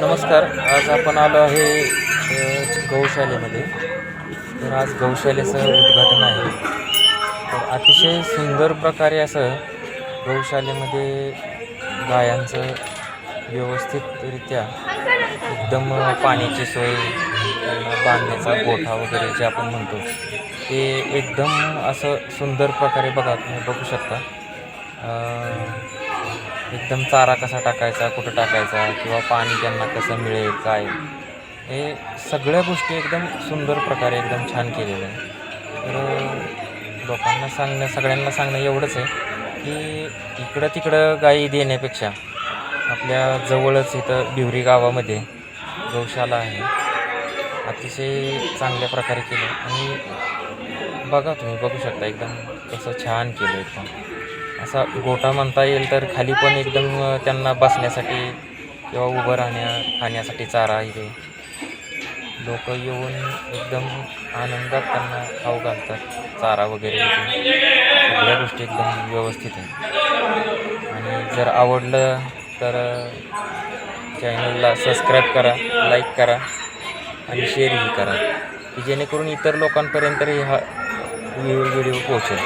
नमस्कार. आज आपण आलो आहे गौशालेमध्ये. तर आज गौशालेचं उद्घाटन आहे. तर अतिशय सुंदर प्रकारे असं गौशालेमध्ये गायांचं व्यवस्थितरित्या एकदम पाण्याची सोय बांधण्याचा गोठा वगैरे जे आपण म्हणतो ते एकदम असं सुंदर प्रकारे बघा तुम्ही बघू शकता. एकदम चारा कसा टाकायचा कुठं टाकायचा किंवा पाणी त्यांना कसं मिळेल काय? हे सगळ्या गोष्टी एकदम सुंदर प्रकारे एकदम छान केलेलं आहे तर लोकांना सांगणं सगळ्यांना सांगणं एवढंच आहे की इकडं तिकडं गाई देण्यापेक्षा आपल्या जवळच इथं बिवरी गावामध्ये गौशाला आहे. अतिशय चांगल्या प्रकारे केलं आणि बघा तुम्ही बघू शकता एकदम कसं छान केलं एकदम. असा गोठा म्हणता येईल तर खाली पण एकदम त्यांना बसण्यासाठी किंवा उभं राहण्या खाण्यासाठी चारा इथे. लोक येऊन एकदम आनंदात त्यांना खाऊ घालतात चारा वगैरे इथे. सगळ्या गोष्टी एकदम व्यवस्थित आहे आणि जर आवडलं तर चॅनलला सबस्क्राईब करा लाईक करा आणि शेअरही करा की जेणेकरून इतर लोकांपर्यंतही हा व्हिडिओ पोहोचेल.